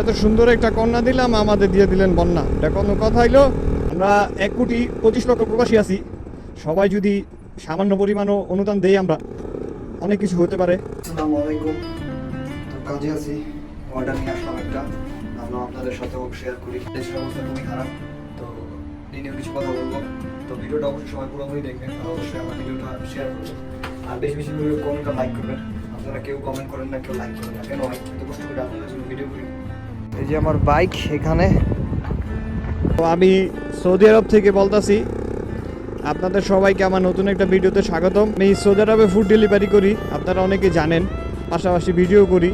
এত সুন্দর একটা কন্যা দিলাম, আমাদের দিয়ে দিলেন বন্যা। এটা কোনো কথা হইল, আমরা এক কোটি পঁচিশ লক্ষ প্রবাসী আছি। সবাই যদি সামান্য পরিমাণও অনুদান দেই আমরা, অনেক কিছু হতে পারে। কাজে আছি, অর্ডার নিয়ে আসলাম একটা। ভাবলাম আপনাদের সাথেও শেয়ার করি। দেশের অবস্থা খুবই খারাপ। তো নিয়েও কিছু কথা বলব। তো ভিডিওটা অবশ্যই দেখবেন অবশ্যই আমার ভিডিওটা শেয়ার করবেন। আর বেশি বেশি কমেন্টটা লাইক করবেন। আপনারা কেউ কমেন্ট করেন না, কেউ লাইক করেন না। কেন? এত কষ্ট করে আপনাদের জন্য ভিডিও করি। এই যে আমার বাইক এখানে। তো আমি সৌদি আরব থেকে বলতাছি, আপনাদের সবাইকে আমার নতুন একটা ভিডিওতে স্বাগতম। আমি সৌদি আরবে ফুড ডেলিভারি করি, আপনারা অনেকে জানেন, পাশাপাশি ভিডিও করি।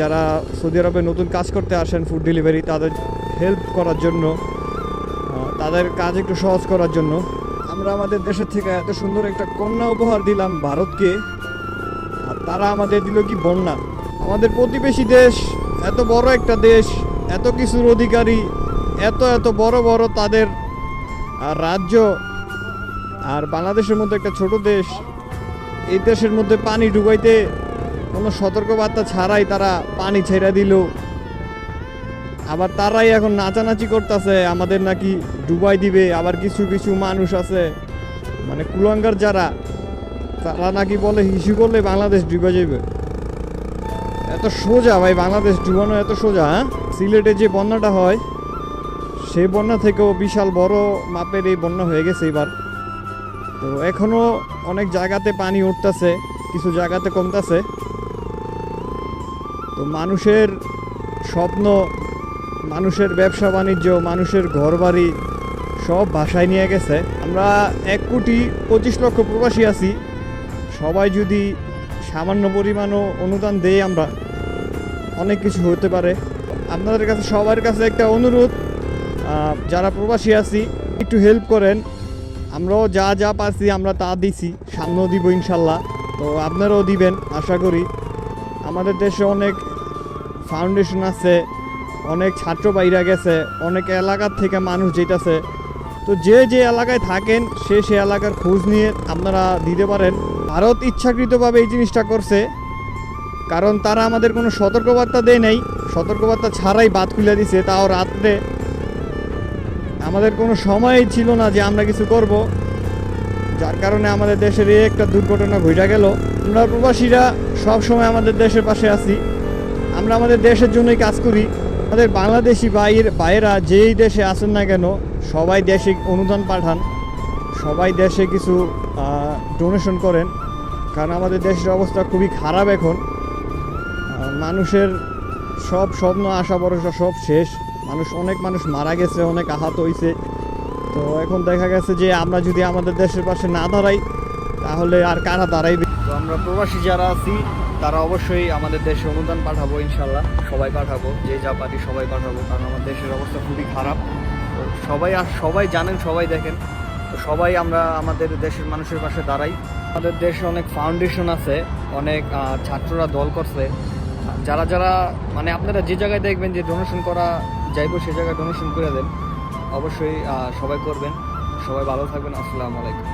যারা সৌদি আরবে নতুন কাজ করতে আসেন ফুড ডেলিভারি তাদের হেল্প করার জন্য তাদের কাজ একটু সহজ করার জন্য। আমরা আমাদের দেশের থেকে এত সুন্দর একটা কন্যা উপহার দিলাম ভারতকে, আর তারা আমাদের দিল কি বন্যা। আমাদের প্রতিবেশী দেশ এত বড় একটা দেশ, এত কিছুর অধিকারী, এত এত বড় বড় তাদের রাজ্য, আর বাংলাদেশের মধ্যে একটা ছোট দেশ, এই দেশের মধ্যে পানি ডুবাইতে কোনো সতর্কবার্তা ছাড়াই তারা পানি ছেড়ে দিল। আবার তারাই এখন নাচানাচি করতেছে, আমাদের নাকি ডুবাই দিবে, আবার কিছু কিছু মানুষ আছে মানে কুলাঙ্গার যারা, তারা নাকি বলে হিসু করলে বাংলাদেশ ডুবে যাবে এত সোজা ভাই, বাংলাদেশ ডুবানো এত সোজা হ্যাঁ? সিলেটে যে বন্যাটা হয়, সেই বন্যা থেকেও বিশাল বড় মাপের এই বন্যা হয়ে গেছে এবার। তো এখনও অনেক জায়গাতে পানি উঠতেছে, কিছু জায়গাতে কমতেছে। তো মানুষের স্বপ্ন, মানুষের ব্যবসা বাণিজ্য, মানুষের ঘরবাড়ি সব ভাষায় নিয়ে গেছে। আমরা এক কোটি পঁচিশ লক্ষ প্রবাসী আছি। সবাই যদি সামান্য পরিমাণও অনুদান দেই আমরা। অনেক কিছু হতে পারে। আপনাদের কাছে সবার কাছে একটা অনুরোধ যারা প্রবাসী আছি, একটু হেল্প করেন। আমরাও যা যা পাচ্ছি আমরা তা দিছি, সামনেও দিব ইনশাল্লাহ। তো আপনারাও দিবেন, আশা করি। আমাদের দেশে অনেক ফাউন্ডেশন আছে, অনেক ছাত্র বাইরা গেছে, অনেক এলাকার থেকে মানুষ যেতেছে তো যে যে এলাকায় থাকেন, সে সে এলাকার খোঁজ নিয়ে আপনারা দিতে পারেন। ভারত ইচ্ছাকৃতভাবে এই জিনিসটা করছে, কারণ তারা আমাদের কোনো সতর্কবার্তা দেয় নাই। সতর্কবার্তা ছাড়াই বাদ খুলে দিছে, তাও রাত্রে। আমাদের কোনো সময়ই ছিল না যে আমরা কিছু করব। যার কারণে আমাদের দেশের এই একটা দুর্ঘটনা ঘটে গেল। আমরা প্রবাসীরা সব সময় আমাদের দেশের পাশে আছি। আমরা আমাদের দেশের জন্যই কাজ করি। আমাদের বাংলাদেশি বাইর বাইরা যেই দেশে আসেন না কেন, সবাই দেশে অনুদান পাঠান। সবাই দেশে কিছু ডোনেশন করেন, কারণ আমাদের দেশের অবস্থা খুবই খারাপ এখন। মানুষের সব স্বপ্ন, আশা, ভরসা সব শেষ। মানুষ, অনেক মানুষ মারা গেছে, অনেক আহত হয়েছে তো এখন দেখা গেছে যে আমরা যদি আমাদের দেশের পাশে না দাঁড়াই, তাহলে আর কারা দাঁড়াইবে? তো আমরা প্রবাসী যারা আছি, তারা অবশ্যই আমাদের দেশে অনুদান পাঠাবো, ইনশাল্লাহ। সবাই পাঠাবো, যে যা পারি সবাই পাঠাবো, কারণ আমার দেশের অবস্থা খুবই খারাপ। তো সবাই আর সবাই জানেন, সবাই দেখেন। তো সবাই আমরা আমাদের দেশের মানুষের পাশে দাঁড়াই। আমাদের দেশে অনেক ফাউন্ডেশন আছে, অনেক ছাত্ররা দল করছে। যারা যারা মানে আপনারা যে জায়গায় দেখবেন যে ডোনেশন করা যাইব, সে জায়গায় ডোনেশন করে দেন। অবশ্যই সবাই করবেন। সবাই ভালো থাকবেন। আসসালামু আলাইকুম।